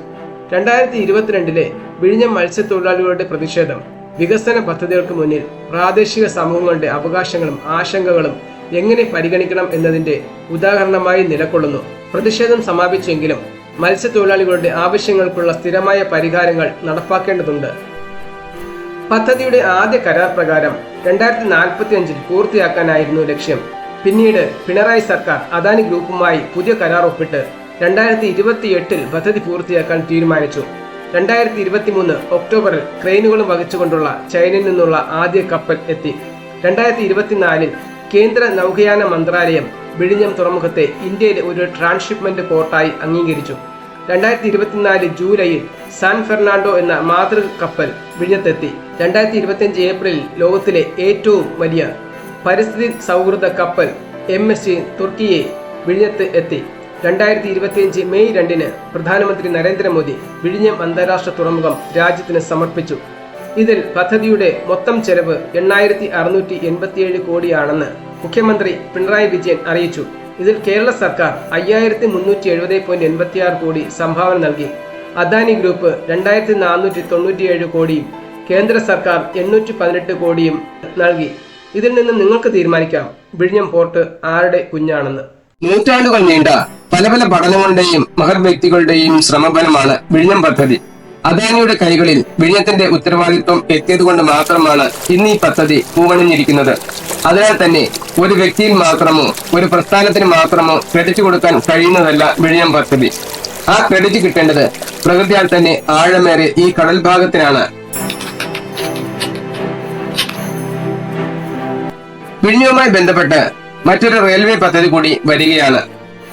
രണ്ടായിരത്തി ഇരുപത്തിരണ്ടിലെ വിഴിഞ്ഞം മത്സ്യത്തൊഴിലാളികളുടെ പ്രതിഷേധം വികസന പദ്ധതികൾക്ക് മുന്നിൽ പ്രാദേശിക സമൂഹങ്ങളുടെ അവകാശങ്ങളും ആശങ്കകളും എങ്ങനെ പരിഗണിക്കണം എന്നതിന്റെ ഉദാഹരണമായി നിലകൊള്ളുന്നു. പ്രതിഷേധം സമാപിച്ചെങ്കിലും മത്സ്യത്തൊഴിലാളികളുടെ ആവശ്യങ്ങൾക്കുള്ള സ്ഥിരമായ പരിഹാരങ്ങൾ നടപ്പാക്കേണ്ടതുണ്ട്. പദ്ധതിയുടെ ആദ്യ കരാർ പ്രകാരം രണ്ടായിരത്തി നാൽപ്പത്തി അഞ്ചിൽ പൂർത്തിയാക്കാനായിരുന്നു ലക്ഷ്യം. പിന്നീട് പിണറായി സർക്കാർ അദാനി ഗ്രൂപ്പുമായി പുതിയ കരാർ ഒപ്പിട്ട് രണ്ടായിരത്തി ഇരുപത്തി എട്ടിൽ പദ്ധതി പൂർത്തിയാക്കാൻ തീരുമാനിച്ചു. രണ്ടായിരത്തി ഇരുപത്തി മൂന്ന് ഒക്ടോബറിൽ ക്രെയിനുകളും വഹിച്ചുകൊണ്ടുള്ള ചൈനയിൽ നിന്നുള്ള ആദ്യ കപ്പൽ എത്തി. രണ്ടായിരത്തി ഇരുപത്തിനാലിൽ കേന്ദ്ര നൗകയാന മന്ത്രാലയം വിഴിഞ്ഞം തുറമുഖത്തെ ഇന്ത്യയിലെ ഒരു ട്രാൻസ്ഷിപ്മെന്റ് പോർട്ടായി അംഗീകരിച്ചു. രണ്ടായിരത്തി ഇരുപത്തിനാല് ജൂലൈയിൽ സാൻ ഫെർണാണ്ടോ എന്ന മാതൃ കപ്പൽ വിഴിഞ്ഞത്തെത്തി. രണ്ടായിരത്തി ഇരുപത്തിയഞ്ച് ഏപ്രിലിൽ ലോകത്തിലെ ഏറ്റവും വലിയ പരിസ്ഥിതി സൗഹൃദ കപ്പൽ എം എസ് സി തുർക്കിയെ വിഴിഞ്ഞത്ത് എത്തി. രണ്ടായിരത്തി ഇരുപത്തിയഞ്ച് മെയ് രണ്ടിന് പ്രധാനമന്ത്രി നരേന്ദ്രമോദി വിഴിഞ്ഞം അന്താരാഷ്ട്ര തുറമുഖം രാജ്യത്തിന് സമർപ്പിച്ചു. ഇതിൽ പദ്ധതിയുടെ മൊത്തം ചെലവ് എണ്ണായിരത്തി അറുന്നൂറ്റി എൺപത്തിയേഴ് കോടിയാണെന്ന് മുഖ്യമന്ത്രി പിണറായി വിജയൻ അറിയിച്ചു. ഇതിൽ കേരള സർക്കാർ അയ്യായിരത്തി മുന്നൂറ്റി എഴുപത് പോയിന്റ് എൺപത്തിയാറ് കോടി സംഭാവന നൽകി. അദാനി ഗ്രൂപ്പ് രണ്ടായിരത്തി നാനൂറ്റി തൊണ്ണൂറ്റിയേഴ് കോടിയും കേന്ദ്ര സർക്കാർ എണ്ണൂറ്റി പതിനെട്ട് കോടിയും നൽകി. ഇതിൽ നിന്ന് നിങ്ങൾക്ക് തീരുമാനിക്കാം. വിഴിഞ്ഞം പോർട്ട് ആരുടെ കുഞ്ഞാണെന്ന്. നൂറ്റാണ്ടുകൾ നീണ്ട പല പല പഠനങ്ങളുടെയും മഹർ വ്യക്തികളുടെയും ശ്രമഫലമാണ് വിഴിഞ്ഞം പദ്ധതി. അദാനിയുടെ കൈകളിൽ വിഴിഞ്ഞത്തിന്റെ ഉത്തരവാദിത്വം എത്തിയതുകൊണ്ട് മാത്രമാണ് ഇന്ന് ഈ പദ്ധതി പൂവണിഞ്ഞിരിക്കുന്നത്. അതിനാൽ തന്നെ ഒരു വ്യക്തിയിൽ മാത്രമോ ഒരു പ്രസ്ഥാനത്തിന് മാത്രമോ ക്രെഡിറ്റ് കൊടുക്കാൻ കഴിയുന്നതല്ല വിഴിഞ്ഞം പദ്ധതി. ആ ക്രെഡിറ്റ് കിട്ടേണ്ടത് പ്രകൃതിയാൽ തന്നെ ആഴമേറെ ഈ കടൽ ഭാഗത്തിനാണ്. വിഴിഞ്ഞവുമായി ബന്ധപ്പെട്ട് മറ്റൊരു റെയിൽവേ പദ്ധതി കൂടി വരികയാണ്.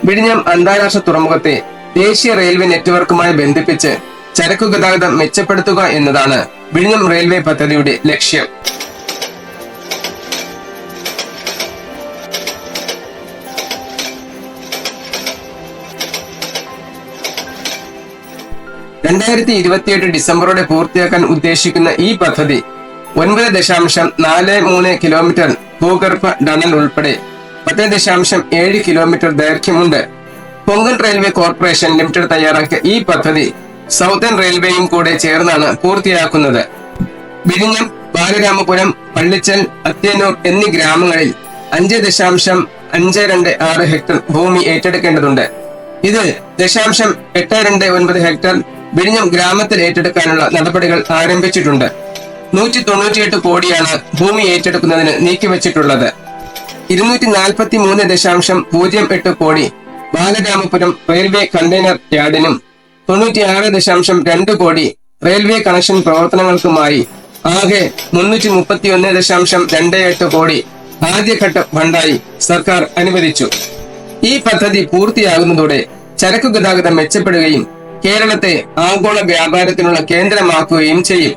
വിഴിഞ്ഞം അന്താരാഷ്ട്ര തുറമുഖത്തെ ദേശീയ റെയിൽവേ നെറ്റ്വർക്കുമായി ബന്ധിപ്പിച്ച് ചരക്കു ഗതാഗതം മെച്ചപ്പെടുത്തുക എന്നതാണ് വിഴിഞ്ഞം റെയിൽവേ പദ്ധതിയുടെ ലക്ഷ്യം. രണ്ടായിരത്തി ഇരുപത്തിയെട്ട് ഡിസംബറോടെ പൂർത്തിയാക്കാൻ ഉദ്ദേശിക്കുന്ന ഈ പദ്ധതി ഒൻപത് ദശാംശം നാല് മൂന്ന് കിലോമീറ്റർ ഭൂഗർഭ ടണൽ ഉൾപ്പെടെ പത്ത് ദശാംശം ഏഴ് കിലോമീറ്റർ ദൈർഘ്യമുണ്ട്. കൊങ്കൺ റെയിൽവേ കോർപ്പറേഷൻ ലിമിറ്റഡ് തയ്യാറാക്കിയ ഈ പദ്ധതി സൗത്തേൺ റെയിൽവേയും കൂടെ ചേർന്നാണ് പൂർത്തിയാക്കുന്നത്. വിഴിഞ്ഞം ബാലരാമപുരം പള്ളിച്ചൽ അത്യന്നൂർ എന്നീ ഗ്രാമങ്ങളിൽ അഞ്ച് ദശാംശം അഞ്ച് രണ്ട് ആറ് ഹെക്ടർ ഭൂമി ഏറ്റെടുക്കേണ്ടതുണ്ട്. ഇത് ദശാംശം എട്ട് രണ്ട് ഒൻപത് ഹെക്ടർ വിഴിഞ്ഞം ഗ്രാമത്തിൽ ഏറ്റെടുക്കാനുള്ള നടപടികൾ ആരംഭിച്ചിട്ടുണ്ട്. നൂറ്റി തൊണ്ണൂറ്റിയെട്ട് കോടിയാണ് ഭൂമി ഏറ്റെടുക്കുന്നതിന് നീക്കിവച്ചിട്ടുള്ളത്. ഇരുന്നൂറ്റി നാൽപ്പത്തി മൂന്ന് ദശാംശം പൂജ്യം എട്ട് കോടി ബാലരാമപുരം റെയിൽവേ കണ്ടെയ്നർ യാർഡിനും തൊണ്ണൂറ്റിയാറ് ദശാംശം രണ്ട് കോടി റെയിൽവേ കണക്ഷൻ പ്രവർത്തനങ്ങൾക്കുമായി ആകെ മുന്നൂറ്റി മുപ്പത്തി ഒന്ന് ദശാംശം രണ്ട് എട്ട് കോടി ആദ്യഘട്ട ഫണ്ടായി സർക്കാർ അനുവദിച്ചു. ഈ പദ്ധതി പൂർത്തിയാകുന്നതോടെ ചരക്കു ഗതാഗതം മെച്ചപ്പെടുകയും കേരളത്തെ ആഗോള വ്യാപാരത്തിനുള്ള കേന്ദ്രമാക്കുകയും ചെയ്യും.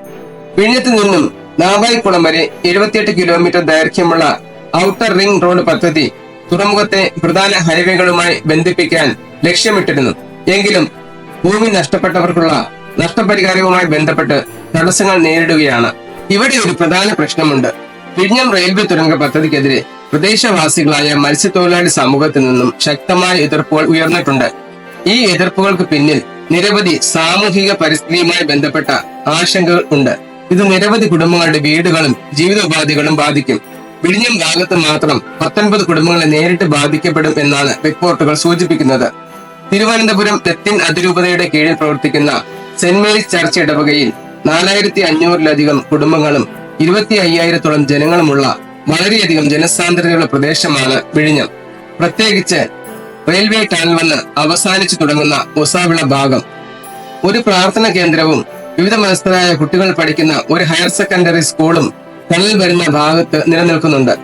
വിഴിഞ്ഞത്ത് നിന്നും നാവായിക്കുളം വരെ എഴുപത്തിയെട്ട് കിലോമീറ്റർ ദൈർഘ്യമുള്ള ഔട്ടർ റിംഗ് റോഡ് പദ്ധതി തുറമുഖത്തെ പ്രധാന ഹൈവേകളുമായി ബന്ധിപ്പിക്കാൻ ലക്ഷ്യമിട്ടിരുന്നു. എങ്കിലും ഭൂമി നഷ്ടപ്പെട്ടവർക്കുള്ള നഷ്ടപരിഹാരവുമായി ബന്ധപ്പെട്ട് തടസ്സങ്ങൾ നേരിടുകയാണ്. ഇവിടെ ഒരു പ്രധാന പ്രശ്നമുണ്ട്. വിഴിഞ്ഞം റെയിൽവേ തുരങ്ക പദ്ധതിക്കെതിരെ പ്രദേശവാസികളായ മത്സ്യത്തൊഴിലാളി സമൂഹത്തിൽ നിന്നും ശക്തമായ എതിർപ്പുകൾ ഉയർന്നിട്ടുണ്ട്. ഈ എതിർപ്പുകൾക്ക് പിന്നിൽ നിരവധി സാമൂഹിക പരിസ്ഥിതിയുമായി ബന്ധപ്പെട്ട ആശങ്കകൾ ഉണ്ട്. ഇത് നിരവധി കുടുംബങ്ങളുടെ വീടുകളും ജീവിതോപാധികളും ബാധിക്കും. വിഴിഞ്ഞം ഭാഗത്ത് മാത്രം പത്തൊൻപത് കുടുംബങ്ങളെ നേരിട്ട് ബാധിക്കപ്പെടും എന്നാണ് റിപ്പോർട്ടുകൾ സൂചിപ്പിക്കുന്നത്. തിരുവനന്തപുരം തെത്തിൻ അതിരൂപതയുടെ കീഴിൽ പ്രവർത്തിക്കുന്ന സെന്റ് മേരീസ് ചർച്ച് ഇടവകയിൽ നാലായിരത്തി അഞ്ഞൂറിലധികം കുടുംബങ്ങളും ഇരുപത്തി അയ്യായിരത്തോളം ജനങ്ങളുമുള്ള വളരെയധികം ജനസാന്ദ്രതയുള്ള പ്രദേശമാണ് വിഴിഞ്ഞം. പ്രത്യേകിച്ച് റെയിൽവേ ടണൽ വന്ന് അവസാനിച്ചു തുടങ്ങുന്ന ഒസാവിള ഭാഗം. ഒരു പ്രാർത്ഥന കേന്ദ്രവും വിവിധ മതസ്ഥരായ കുട്ടികൾ പഠിക്കുന്ന ഒരു ഹയർ സെക്കൻഡറി സ്കൂളും ടണൽ വരുന്ന ഭാഗത്ത് നിലനിൽക്കുന്നുണ്ട്.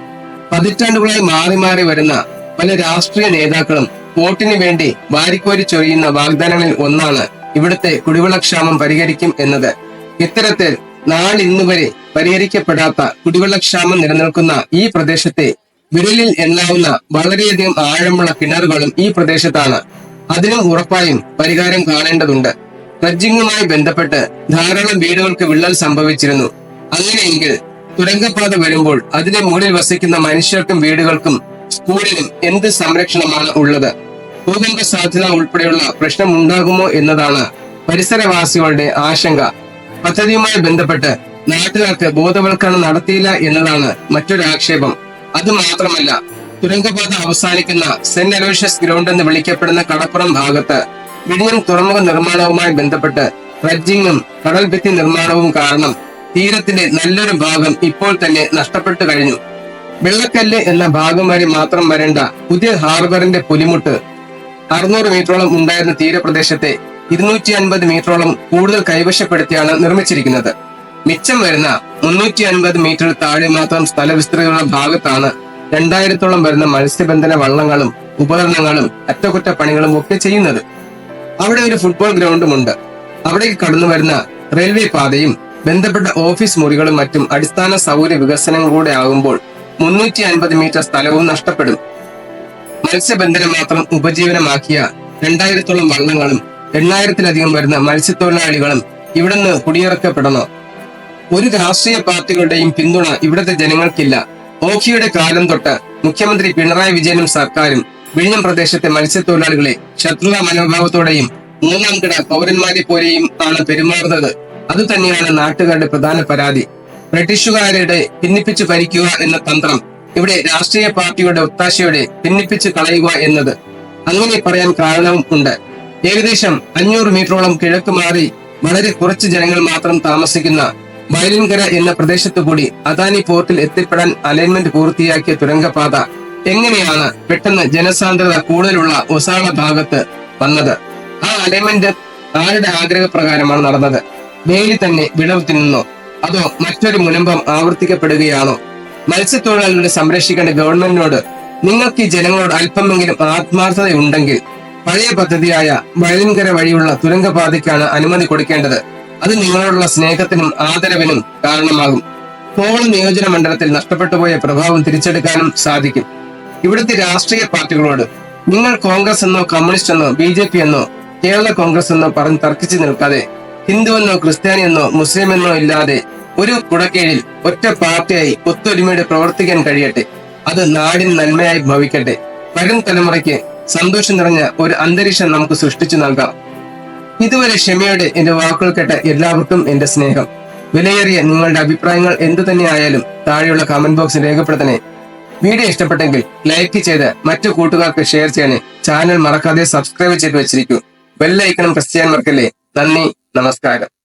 പതിറ്റാണ്ടുകളായി മാറി മാറി വരുന്ന പല രാഷ്ട്രീയ നേതാക്കളും വോട്ടിന് വേണ്ടി വാരിക്കോരി ചൊരിയുന്ന വാഗ്ദാനങ്ങളിൽ ഒന്നാണ് ഇവിടുത്തെ കുടിവെള്ളക്ഷാമം പരിഹരിക്കും എന്നത്. ഇത്തരത്തിൽ നാളിന്നു വരെ പരിഹരിക്കപ്പെടാത്ത കുടിവെള്ളക്ഷാമം നിലനിൽക്കുന്ന ഈ പ്രദേശത്തെ വിരലിൽ എണ്ണാവുന്ന വളരെയധികം ആഴമുള്ള കിണറുകളും ഈ പ്രദേശത്താണ്. അതിനും ഉറപ്പായും പരിഹാരം കാണേണ്ടതുണ്ട്. ഡ്രഡ്ജിങ്ങുമായി ബന്ധപ്പെട്ട് ധാരാളം വീടുകൾക്ക് വിള്ളൽ സംഭവിച്ചിരുന്നു. അങ്ങനെയെങ്കിൽ തുരങ്കപ്പാത വരുമ്പോൾ അതിന്റെ മുകളിൽ വസിക്കുന്ന മനുഷ്യർക്കും വീടുകൾക്കും സ്കൂളിനും എന്ത് സംരക്ഷണമാണ് ഉള്ളത്? ഭൂകമ്പ സാധ്യത ഉൾപ്പെടെയുള്ള പ്രശ്നം ഉണ്ടാകുമോ എന്നതാണ് പരിസരവാസികളുടെ ആശങ്ക. പദ്ധതിയുമായി ബന്ധപ്പെട്ട് നാട്ടുകാർക്ക് ബോധവൽക്കരണം നടത്തിയില്ല എന്നതാണ് മറ്റൊരു ആക്ഷേപം. അത് മാത്രമല്ല തുരങ്കപാത അവസാനിക്കുന്ന സെന്റ് അലോഷ്യസ് ഗ്രൗണ്ട് എന്ന് വിളിക്കപ്പെടുന്ന കടപ്പുറം ഭാഗത്ത് വിഴിഞ്ഞം തുറമുഖ നിർമ്മാണവുമായി ബന്ധപ്പെട്ട് ഡ്രഡ്ജിങ്ങും കടൽ ഭിത്തി നിർമ്മാണവും കാരണം തീരത്തിന്റെ നല്ലൊരു ഭാഗം ഇപ്പോൾ തന്നെ നഷ്ടപ്പെട്ടു കഴിഞ്ഞു. വെള്ളക്കല്ല് എന്ന ഭാഗം വരെ മാത്രം വരേണ്ട പുതിയ ഹാർബറിന്റെ പുലിമുട്ട് അറുന്നൂറ് മീറ്ററോളം ഉണ്ടായിരുന്ന തീരപ്രദേശത്തെ ഇരുന്നൂറ്റി അൻപത് മീറ്ററോളം കൂടുതൽ കൈവശപ്പെടുത്തിയാണ് നിർമ്മിച്ചിരിക്കുന്നത്. മിച്ചം വരുന്ന മുന്നൂറ്റി അൻപത് മീറ്റർ താഴെ മാത്രം സ്ഥലവിസ്തൃതിയുള്ള ഭാഗത്താണ് രണ്ടായിരത്തോളം വരുന്ന മത്സ്യബന്ധന വള്ളങ്ങളും ഉപകരണങ്ങളും അറ്റകുറ്റപ്പണികളും ഒക്കെ ചെയ്യുന്നത്. അവിടെ ഒരു ഫുട്ബോൾ ഗ്രൗണ്ടുമുണ്ട് അവിടേക്ക് കടന്നു വരുന്ന റെയിൽവേ പാതയും ബന്ധപ്പെട്ട ഓഫീസ് മുറികളും മറ്റും അടിസ്ഥാന സൗകര്യ വികസനങ്ങളിലൂടെ ആകുമ്പോൾ മുന്നൂറ്റി അൻപത് മീറ്റർ സ്ഥലവും നഷ്ടപ്പെടും. മത്സ്യബന്ധനം മാത്രം ഉപജീവനമാക്കിയ രണ്ടായിരത്തോളം വള്ളങ്ങളും എണ്ണായിരത്തിലധികം വരുന്ന മത്സ്യത്തൊഴിലാളികളും ഇവിടുന്ന് കുടിയിറക്കപ്പെടണോ. ഒരു രാഷ്ട്രീയ പാർട്ടികളുടെയും പിന്തുണ ഇവിടുത്തെ ജനങ്ങൾക്കില്ല. ഓഖിയുടെ കാലം തൊട്ട് മുഖ്യമന്ത്രി പിണറായി വിജയനും സർക്കാരും വിഴിഞ്ഞം പ്രദേശത്തെ മത്സ്യത്തൊഴിലാളികളെ ശത്രുത മനോഭാവത്തോടെയും മൂന്നാം കിട പൗരന്മാരെ പോലെയും ആണ് പെരുമാറുന്നത്. അത് തന്നെയാണ് നാട്ടുകാരുടെ പ്രധാന പരാതി. ബ്രിട്ടീഷുകാരുടെ ഭിന്നിപ്പിച്ചു ഭരിക്കുക എന്ന തന്ത്രം ഇവിടെ രാഷ്ട്രീയ പാർട്ടിയുടെ ഒത്താശയോടെ ഭിന്നിപ്പിച്ച് കളയുക എന്നത് അങ്ങനെ പറയാൻ കാരണവും ഉണ്ട്. ഏകദേശം അഞ്ഞൂറ് മീറ്ററോളം കിഴക്ക് മാറി വളരെ കുറച്ച് ജനങ്ങൾ മാത്രം താമസിക്കുന്ന വയലിൻകര എന്ന പ്രദേശത്തു കൂടി അദാനി പോർട്ടിൽ എത്തിപ്പെടാൻ അലൈൻമെന്റ് പൂർത്തിയാക്കിയ തുരങ്കപാത എങ്ങനെയാണ് പെട്ടെന്ന് ജനസാന്ദ്രത കൂടുതലുള്ള ഒസാള ഭാഗത്ത് വന്നത്? ആ അലൈൻമെന്റ് ആരുടെ ആഗ്രഹപ്രകാരമാണ് നടന്നത്? വേലി തന്നെ വിളവ് തിന്നുന്നോ? അതോ മറ്റൊരു മുനമ്പം ആവർത്തിക്കപ്പെടുകയാണോ? മത്സ്യത്തൊഴിലാളികളെ സംരക്ഷിക്കേണ്ട ഗവൺമെന്റിനോട് നിങ്ങൾക്ക് ഈ ജനങ്ങളോട് അല്പമെങ്കിലും ആത്മാർത്ഥതയുണ്ടെങ്കിൽ പഴയ പദ്ധതിയായ വയലിൻകര വഴിയുള്ള തുരങ്കപാതയ്ക്കാണ് അനുമതി കൊടുക്കേണ്ടത്. അത് നിങ്ങളോടുള്ള സ്നേഹത്തിനും ആദരവിനും കാരണമാകും. കോവളം നിയോജന മണ്ഡലത്തിൽ നഷ്ടപ്പെട്ടുപോയ പ്രഭാവം തിരിച്ചെടുക്കാനും സാധിക്കും. ഇവിടുത്തെ രാഷ്ട്രീയ പാർട്ടികളോട് നിങ്ങൾ കോൺഗ്രസ് എന്നോ കമ്മ്യൂണിസ്റ്റ് എന്നോ ബി ജെ പി എന്നോ കേരള കോൺഗ്രസ് എന്നോ പറഞ്ഞ് തർക്കിച്ചു നിൽക്കാതെ ഹിന്ദു എന്നോ ക്രിസ്ത്യാനി എന്നോ മുസ്ലിം എന്നോ ഇല്ലാതെ ഒരു കുടക്കീഴിൽ ഒറ്റ പാർട്ടിയായി ഒത്തൊരുമയോടെ പ്രവർത്തിക്കാൻ കഴിയട്ടെ. അത് നാടിന് നന്മയായി ഭവിക്കട്ടെ. വരും തലമുറയ്ക്ക് സന്തോഷം നിറഞ്ഞ ഒരു അന്തരീക്ഷം നമുക്ക് സൃഷ്ടിച്ചു നൽകാം. ഇതുവരെ ക്ഷമയോടെ എന്റെ വാക്കുകൾ കേട്ട എല്ലാവർക്കും എന്റെ സ്നേഹം. വിലയേറിയ നിങ്ങളുടെ അഭിപ്രായങ്ങൾ എന്തു തന്നെ ആയാലും താഴെയുള്ള കമന്റ് ബോക്സിൽ രേഖപ്പെടുത്തണേ. വീഡിയോ ഇഷ്ടപ്പെട്ടെങ്കിൽ ലൈക്ക് ചെയ്ത് മറ്റു കൂട്ടുകാർക്ക് ഷെയർ ചെയ്യണേ ചാനൽ മറക്കാതെ സബ്സ്ക്രൈബ് ചെയ്ത് വെച്ചിരിക്കൂ. ബെല്ലൈക്കണം ക്രിസ്ത്യാൻ മറക്കല്ലേ? നന്ദി നമസ്കാരം.